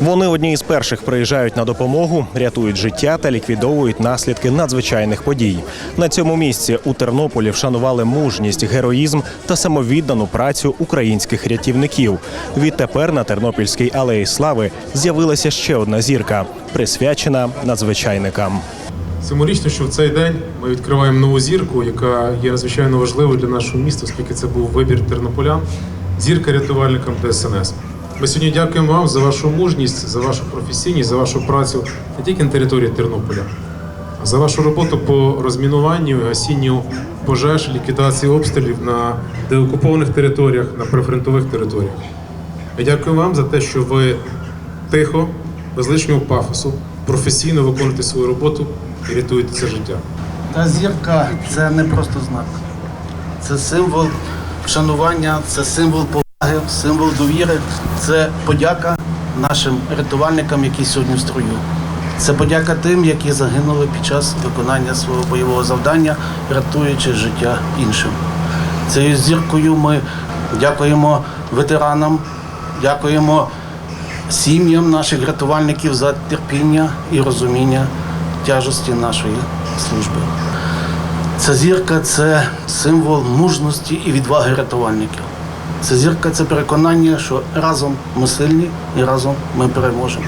Вони одні із перших приїжджають на допомогу, рятують життя та ліквідовують наслідки надзвичайних подій. На цьому місці у Тернополі вшанували мужність, героїзм та самовіддану працю українських рятівників. Відтепер на Тернопільській алеї слави з'явилася ще одна зірка, присвячена надзвичайникам. Символічно, що в цей день ми відкриваємо нову зірку, яка є надзвичайно важливою для нашого міста, оскільки це був вибір тернополян, зірка рятувальникам ДСНС. Ми сьогодні дякуємо вам за вашу мужність, за вашу професійність, за вашу працю не тільки на території Тернополя, а за вашу роботу по розмінуванню гасінню пожеж, ліквідації обстрілів на деокупованих територіях, на прифронтових територіях. Я дякую вам за те, що ви тихо, без лишнього пафосу, професійно виконуєте свою роботу і рятуєте це життя. Та зірка це не просто знак. Це символ вшанування, це символ символ довіри, це подяка нашим рятувальникам, які сьогодні в строю. Це подяка тим, які загинули під час виконання свого бойового завдання, рятуючи життя іншим. Цією зіркою ми дякуємо ветеранам, дякуємо сім'ям наших рятувальників за терпіння і розуміння тяжесті нашої служби. Ця зірка це символ мужності і відваги рятувальників. Ця зірка це переконання, що разом ми сильні і разом ми переможемо.